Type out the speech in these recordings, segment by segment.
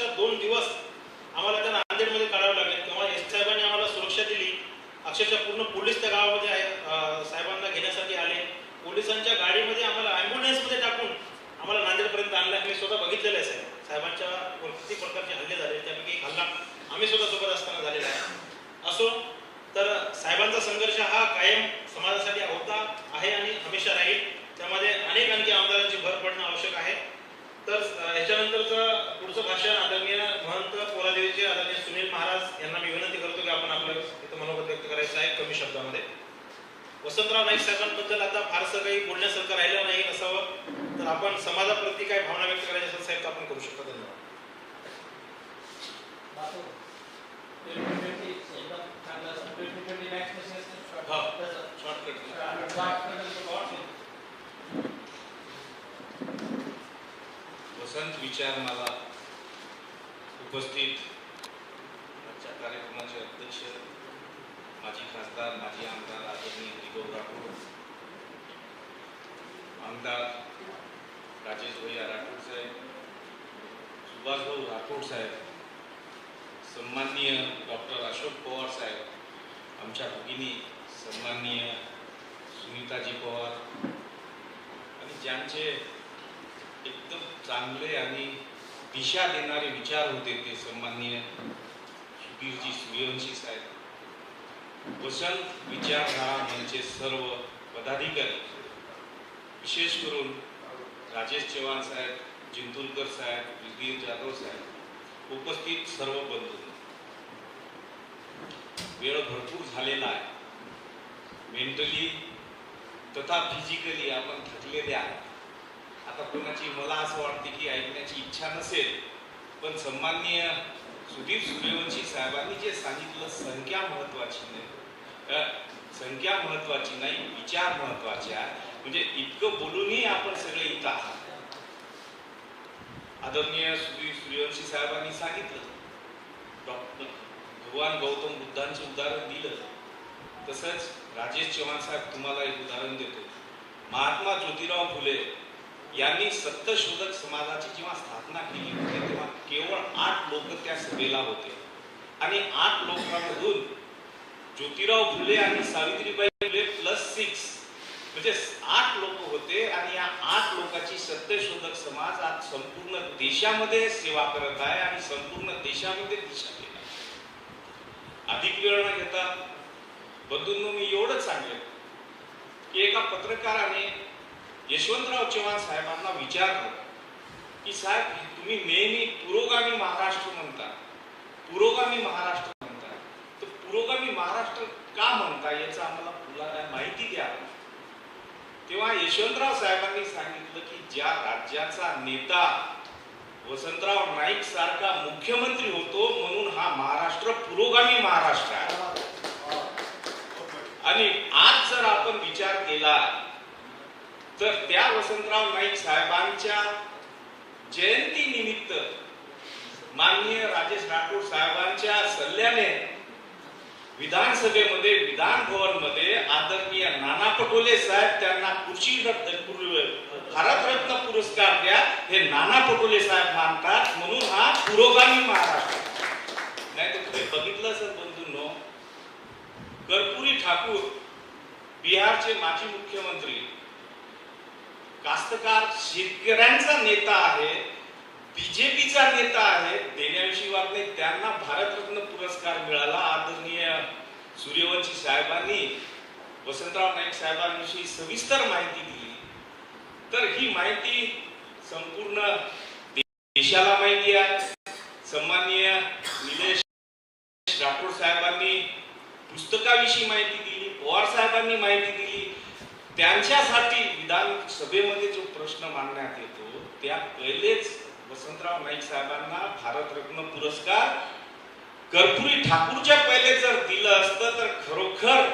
दोन दिवस आम्हाला त्या नांदेडमध्ये काढावं लागले. तेव्हा एस साहेबांनी आम्हाला सुरक्षा दिली. अक्षरशः पूर्ण पोलीस त्या गावामध्ये आहे. साहेबांना घेण्यासाठी आले. पोलिसांच्या गाडीमध्ये आम्हाला ॲम्ब्युलन्समध्ये टाकून आम्हाला नांदेडपर्यंत आणलं. मी स्वतः बघितलेलं आहे साहेब. साहेबांच्या किती प्रकारचे हल्ले झाले. त्यापैकी एक हल्ला आम्ही स्वतः सोबत असताना झालेला आहे. असो तर साहेबांचा संघर्ष हा कायम समाजासाठी होता आहे आणि हमेशा राहील. त्यामध्ये अनेक आणखी आमदारांची भर पडणं आवश्यक आहे. तर त्याच्यानंतरचं पुढचं भाषण आदरणीय महंत पोलादेवीचे आदरणीय सुनील महाराज यांना मी विनंती करतो की आपण आपलं इथं मनोगत व्यक्त करायचं आहे कमी शब्दामध्ये. वसंतराव नाईक साहेबांबद्दल आता फारसं काही बोलण्यासारखं राहिलं नाही असावं तर आपण समाजाप्रती काय भावना व्यक्त करायची असेल साहेब तर आपण करू शकतो. धन्यवाद हा. शॉर्टकट विचार मला उपस्थित आजच्या कार्यक्रमाचे अध्यक्ष माजी खासदार माजी आमदार आदरणीय हरिभाऊ राठोड आमदार राजेश भैया राठोड साहेब सुभाषभाऊ राठोड साहेब सन्माननीय डॉक्टर अशोक पवार साहेब आमच्या भगिनी सन्माननीय सुनीताजी पवार आणि ज्यांचे एकदम चांगले आणि दिशा देणारे विचार होते ते सन्माननीय सुधीरजी सूर्यवंशी साहेब. वसंत विचारधारा म्हणजे सर्व पदाधिकारी. विशेष करून राजेश चव्हाण साहेब जिंतुलकर साहेब विधीर जाधव साहेब उपस्थित सर्व बंधू. वेळ भरपूर झालेला आहे. मेंटली तथा फिजिकली आपण थकलेले आहे आता कोणाची मला असं वाटते की ऐकण्याची इच्छा नसेल पण सन्माननीय सुधीर सूर्यवंशी साहेबांनी जे सांगितलं संख्या महत्वाची नाही. संख्या महत्वाची नाही विचार महत्त्वाचे आहे. म्हणजे इतकं बोलूनही आपण सगळे इथं आहात. आदरणीय सुधीर सूर्यवंशी साहेबांनी सांगितलं. डॉक्टर भगवान गौतम बुद्धांचं उदाहरण दिलं. तसंच राजेश चव्हाण साहेब तुम्हाला एक उदाहरण देतो. महात्मा ज्योतिराव फुले यांनी सत्यशोधक समाजाची जेव्हा स्थापना केली होती तेव्हा केवळ आठ लोक त्या सभेला होते. आणि आठ लोकांमधून ज्योतिराव फुले आणि सावित्रीबाई फुले प्लस सिक्स म्हणजे आठ लोक होते आणि या आठ लोकांची सत्यशोधक समाज आज संपूर्ण देशामध्ये सेवा करत आहे आणि संपूर्ण देशामध्ये दिशा देत आहे. अधिक वेळ न घेता बंधूंनो मी एवढंच सांगेन की एका पत्रकाराने यशवंतराव चव्हाण साहेबांना विचारलं की साहेब तुम्ही नेहमी पुरोगामी महाराष्ट्र म्हणता. पुरोगामी महाराष्ट्र म्हणता. तर पुरोगामी महाराष्ट्र का म्हणता याचं आम्हाला तुला माहिती द्या. तेव्हा यशवंतराव साहेबांनी सांगितलं की ज्या राज्याचा नेता वसंतराव नाईक सारखा मुख्यमंत्री होतो म्हणून हा महाराष्ट्र पुरोगामी महाराष्ट्र आहे. आणि आज जर आपण विचार केला तर त्या वसंतराव नाईक साहेबांच्या जयंती निमित्त माननीय राजेश राठोड साहेबांच्या सल्ल्याने विधानसभेमध्ये विधान भवनमध्ये आदरणीय नाना पटोले साहेब त्यांना कृषी भारतरत्न पुरस्कार द्या हे नाना पटोले साहेब मानतात म्हणून हा पुरोगामी महाराष्ट्र. नाही तर तुम्ही बघितलं सर बंधूंनो कर्पुरी ठाकूर बिहारचे माजी मुख्यमंत्री कास्तकार शेतकऱ्यांचा नेता आहे बीजेपीचा नेता आहे देण्याविषयी वाद नाही त्यांना भारतरत्न पुरस्कार मिळाला. आदरणीय सूर्यवंशी साहेबांनी वसंतराव नाईक साहेबांविषयी सविस्तर माहिती दिली. तर ही माहिती संपूर्ण देशाला माहिती आहे. सन्माननीय निलेश राठोड साहेबांनी पुस्तकाविषयी माहिती दिली पवार साहेबांनी माहिती दिली. त्यांच्यासाठी विधानसभेमध्ये जो प्रश्न मांडण्यात येतो त्या पहिलेच वसंतराव नाईक साहेबांना भारतरत्न पुरस्कार कर्पुरी ठाकूरच्या पहिले जर दिलं असतं तर खरोखर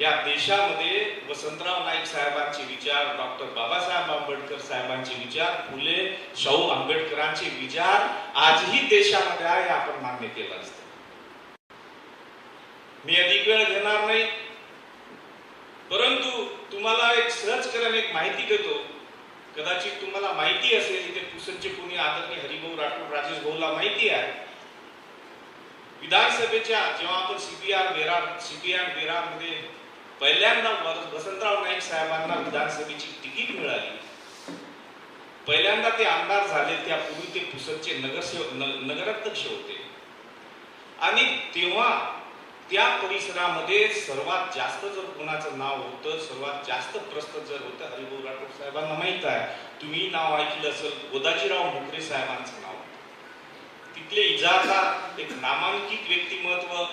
या देशामध्ये वसंतराव नाईक साहेबांचे विचार डॉक्टर बाबासाहेब आंबेडकर साहेबांचे विचार फुले शाहू आंबेडकरांचे विचार आजही देशामध्ये आहे आपण मान्य केलं असतं. मी अधिक वेळ घेणार नाही. परंतु तुम्हाला एक सहजकरण एक माहिती देतो. कदाचित तुम्हाला माहिती असेल इथे पुसदचे कोणी आदरणीय हरिभाऊ राठोड राजेश भाऊला माहिती आहे. विधानसभेच्या जेव्हा आपण सीपीआर बेरार सीपीआर वेरारमध्ये पहिल्यांदा वसंतराव नाईक साहेबांना विधानसभेची तिकीट मिळाली. पहिल्यांदा ते आमदार झाले त्यापूर्वी ते पुसदचे नगरसेवक नगराध्यक्ष होते. आणि तेव्हा त्या परिसरामध्ये सर्वात जास्त जर कोणाचं नाव होतं सर्वात जास्त प्रस्त जर होतं हरिभाऊ राठोड साहेबांना माहीत आहे तुम्ही नाव ऐकलं असेल गोदाजीराव मोकरे साहेबांचं नाव तिथले इजाचा एक नामांकित व्यक्तिमत्व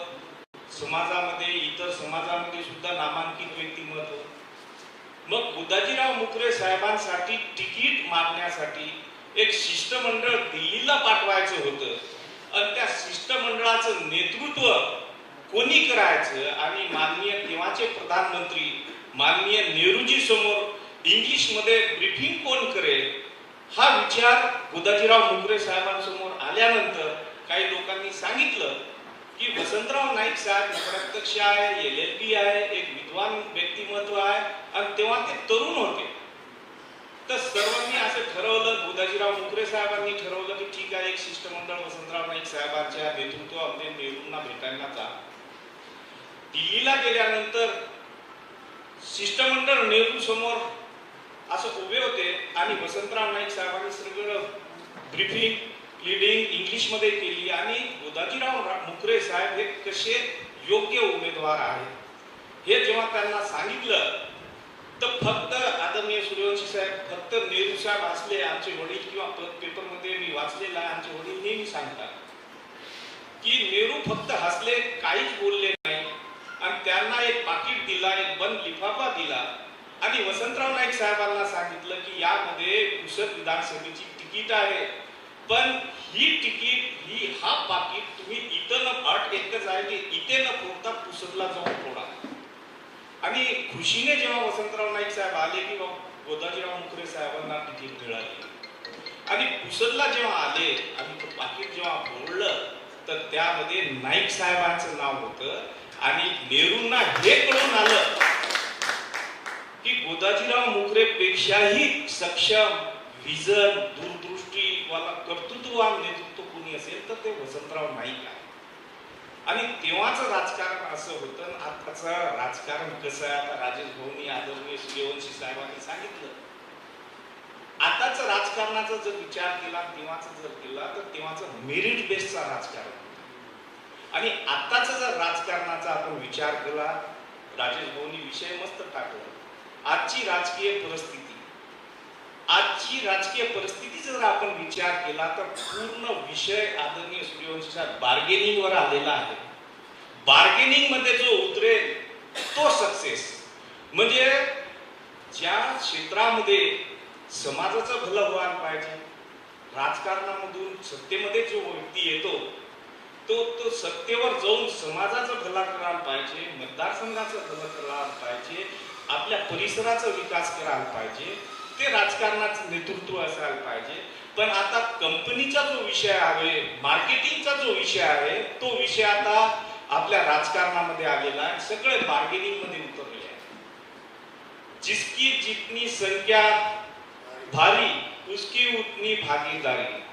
समाजामध्ये इतर समाजामध्ये सुद्धा नामांकित व्यक्तिमत्व. मग गोदाजीराव मुकरे साहेबांसाठी तिकीट मागण्यासाठी एक शिष्टमंडळ दिल्लीला पाठवायचं होतं. आणि त्या शिष्टमंडळाचं नेतृत्व कोणी करायचं? आणि माननीय तेव्हाचे प्रधानमंत्री माननीय नेहरूजी समोर इंग्लिशमध्ये ब्रीफिंग कोण करेल? हा विचार गोदाजीराव मुकरे साहेबांसमोर आल्यानंतर काही लोकांनी सांगितलं की वसंतराव नाईक साहेब नगराध्यक्ष आहे एल एल पी आहे एक विद्वान व्यक्तिमत्व आहे आणि तेव्हा ते तरुण होते. तर सर्वांनी असं ठरवलं गोदाजीराव मुकरे साहेबांनी ठरवलं की ठीक आहे एक शिष्टमंडळ वसंतराव नाईक साहेबांच्या नेतृत्वामध्ये नेहरूंना भेटायला जा. दिल्लीला गेल्यानंतर शिष्टमंडळ नेहरू समोर असं उभे होते आणि वसंतराव नाईक साहेबांनी सगळं ब्रिफिंग लिडिंग इंग्लिशमध्ये केली आणि गोदाजीराव मुखरे मुकरे साहेब हे कसे योग्य उमेदवार आहेत हे जेव्हा त्यांना सांगितलं तर फक्त आदरणीय सूर्यवंशी साहेब फक्त नेहरू साहेब असले आमचे वडील किंवा पेपरमध्ये मी वाचलेला आमचे वडील नेहमी सांगतात की नेहरू फक्त हसले काहीच बोलले आणि त्यांना एक पाकिट दिला एक बंद लिफाफा दिला. आणि वसंतराव नाईक साहेबांना सांगितलं की यामध्ये पुसद विधानसभेची तिकीट आहे. पण ही तिकीट ही हा पाकिट तुम्ही इथं न अट एकच आहे की इथे न फोडता पुसदला जाऊन फोडा. आणि खुशीने जेव्हा वसंतराव नाईक साहेब आले की गोदाजीराव मुखरे साहेबांना तिकीट मिळाली. आणि पुसदला जेव्हा आले आणि तो पाकिट जेव्हा फोडलं तर त्यामध्ये नाईक साहेबांचं नाव होतं. आणि नेहरूंना हे कळून आलं की गोदाजीराव मुखरे पेक्षाही सक्षम विजन दूरदृष्टी वाला कर्तृत्ववान नेतृत्व कोणी असेल तर ते वसंतराव नाईक आहे आणि तेव्हाच राजकारण असं होतं आताच आताचं राजकारण कसं आहे? आता राजेश भाऊनी आदरणीय सूर्यवंशी साहेबांनी सांगितलं. आताच राजकारणाचा जर विचार केला तेव्हाचा जर केला तर तेव्हाचं मेरिट बेसचा राजकारण. होतं. आणि आत्ताचा जर राजकारणाचा आपण विचार केला राजेश भाऊनी विषय मस्त टाकला. आजची राजकीय परिस्थिती. आजची राजकीय परिस्थिती जर आपण विचार केला तर पूर्ण विषय आदरणीय सूर्यवंशीच्या बार्गेनिंगवर आलेला आहे. बार्गेनिंगमध्ये जो उतरेल तो सक्सेस. म्हणजे ज्या क्षेत्रामध्ये समाजाचं भलं व्हायला पाहिजे राजकारणामधून सत्तेमध्ये जो व्यक्ती येतो तो तो सत्तेवर जाऊन समाजाचं भला करायला पाहिजे मतदारसंघाचं भलं करायला पाहिजे आपल्या परिसराचा विकास करायला पाहिजे ते राजकारणाचं नेतृत्व असायला पाहिजे. पण आता कंपनीचा जो विषय आहे मार्केटिंगचा जो विषय आहे तो विषय आता आपल्या राजकारणामध्ये आलेला आहे. सगळे बार्गेनिंगमध्ये उतरले आहे जिसकी जितनी संख्या भारी उसकी उतनी भागीदारी.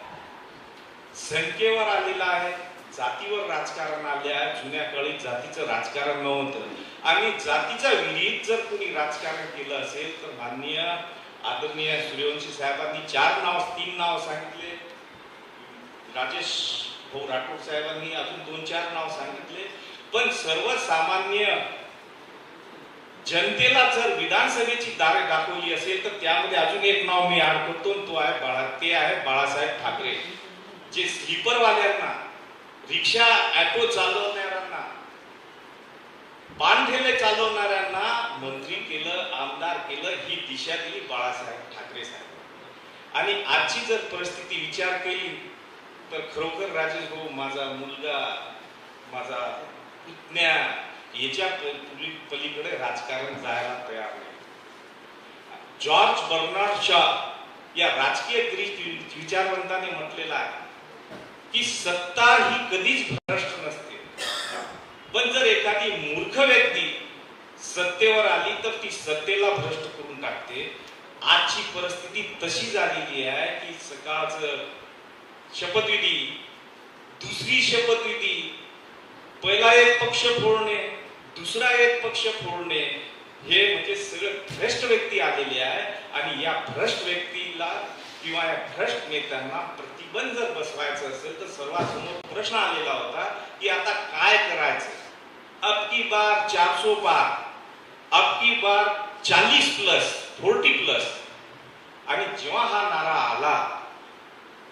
संख्येवर आलेला आहे. जातीवर राजकारण आले आहे जुन्या काळी जातीचं राजकारण नव्हतं. आणि जातीचा विहित जर कोणी राजकारण केलं असेल तर माननीय आदरणीय सूर्यवंशी साहेबांनी चार नाव तीन नाव सांगितले. राजेश भाऊ राठोड साहेबांनी अजून दोन चार नाव सांगितले. पण सर्वसामान्य जनतेला जर विधानसभेची दारे दाखवली असेल तर त्यामध्ये अजून एक नाव मी आड करतो तो आहे बाळा ते आहे बाळासाहेब ठाकरे. जे स्लीपरवाल्यांना रिक्षा ऍटो चालवणाऱ्यांना पानठेले चालवणाऱ्यांना मंत्री केलं आमदार केलं ही दिशा दिली बाळासाहेब ठाकरे साहेब. आणि आजची जर परिस्थिती विचार केली तर खरोखर राजेश भाऊ माझा मुलगा माझा पुतण्या याच्या पलीकडे राजकारण जायला तयार नाही. जॉर्ज बर्नार्ड शॉ या राजकीय ग्रीक विचारवंताने म्हटलेला आहे. की सत्ता ही कधीच भ्रष्ट नसते. पण जर एखादी मूर्ख व्यक्ती सत्तेवर आली तर ती सत्तेला भ्रष्ट करून टाकते. आजची परिस्थिती तशी झालेली आहे की सकाळचं शपथविधी दुसरी शपथविधी पहिला एक पक्ष फोडणे दुसरा एक पक्ष फोडणे हे म्हणजे सगळं भ्रष्ट व्यक्ती आलेली आहे. आणि या भ्रष्ट व्यक्तीला किंवा या भ्रष्ट नेत्यांना आपण जर बसवायचं असेल तर सर्वांसमोर प्रश्न आलेला होता की आता काय करायचं? अब की बार चारसो पार अब की बार चालीस प्लस फोर्टी प्लस. आणि जेव्हा हा नारा आला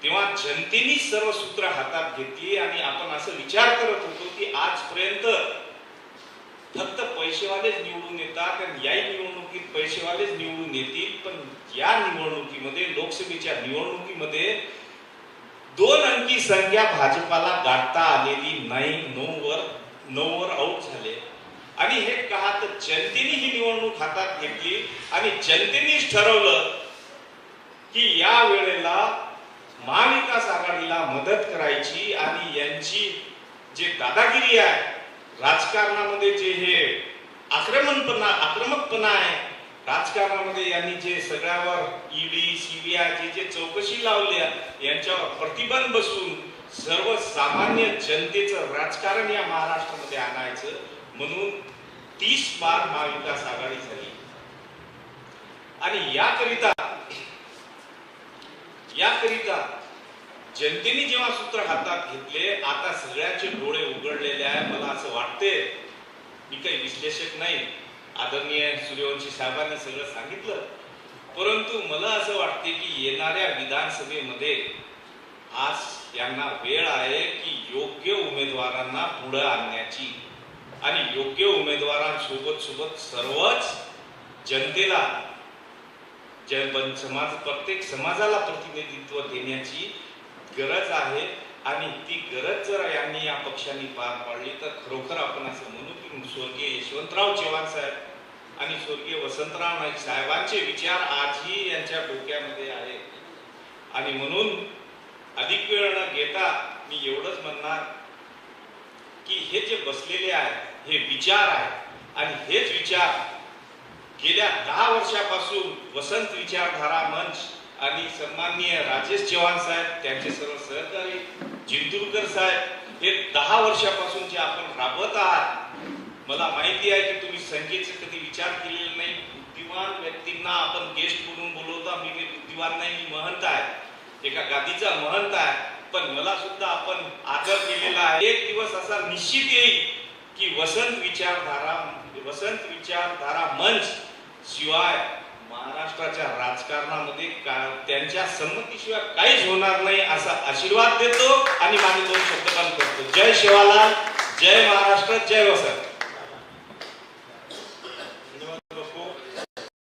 तेव्हा जनतेने सर्व सूत्र हातात घेतली आणि आपण असं विचार करत होतो की आजपर्यंत फक्त पैसेवालेच निवडून येतात आणि याही निवडणुकीत पैसेवालेच निवडून येतील पण या निवडणुकीमध्ये लोकसभेच्या निवडणुकीमध्ये दोन अंकी संख्या भाजपाला गाठता आलेली नाही नऊ वर नऊ वर आऊट झाले. आणि हे का तर जनतेने ही निवडणूक हातात घेतली आणि जनतेनेच ठरवलं की या वेळेला महाविकास आघाडीला मदत करायची आणि यांची जे दादागिरी आहे राजकारणामध्ये जे हे आक्रमणपणा आक्रमकपणा आहे राजकारणामध्ये यांनी जे सगळ्यावर ईडी सीबीआय जे जे चौकशी लावल्या यांच्यावर प्रतिबंध बसून सर्वसामान्य जनतेचं राजकारण या महाराष्ट्रामध्ये आणायचं म्हणून तीस बार महाविकास आघाडी झाली. आणि याकरिता याकरिता जनतेने जेव्हा सूत्र हातात घेतले आता सगळ्याचे डोळे उघडलेले आहे मला असं वाटते मी काही विश्लेषक नाही. आदरणीय सूर्यवंशी साहेबांनी सगळं सांगितलं. परंतु मला असं वाटते की येणाऱ्या विधानसभेमध्ये आज यांना वेळ आहे की योग्य उमेदवारांना पुढे आणण्याची. आणि योग्य उमेदवारांसोबत सोबत सर्वच जनतेला जन समाज प्रत्येक समाजाला प्रतिनिधित्व देण्याची गरज आहे. आणि ती गरज जर यांनी या पक्षांनी पार पाडली तर खरोखर आपण असं म्हणू स्वर्गीय यशवंतराव चव्हाण साहेब आणि स्वर्गीय वसंतराव नाईक साहेबांचे विचार आजही यांच्या डोक्यामध्ये आहेत. आणि म्हणून अधिक वेळ न घेता मी एवढंच म्हणणार की हे जे बसलेले आहेत हे विचार आहेत आणि हेच विचार गेल्या दहा वर्षापासून वसंत विचारधारा मंच आणि सन्माननीय राजेश चव्हाण साहेब त्यांचे सर्व सहकारी जिंतूरकर साहेब हे दहा वर्षापासून जे आपण राबवत आहात मला माहिती आहे की तुम्ही संख्येचे कधी विचार केलेले नाही. बुद्धिमान व्यक्तींना आपण गेस्ट म्हणून बोलवता. मी काही बुद्धिवान नाही मी महंत आहे. एका गादीचा महंत आहे. पण मला सुद्धा आपण आदर केलेला आहे. एक दिवस असा निश्चित येईल की वसंत विचारधारा वसंत विचारधारा मंच शिवाय महाराष्ट्राच्या राजकारणामध्ये त्यांच्या संमतीशिवाय काहीच होणार नाही असा आशीर्वाद देतो आणि माझे दोन शब्द करतो. जय शिवालाल जय महाराष्ट्र जय वसंत.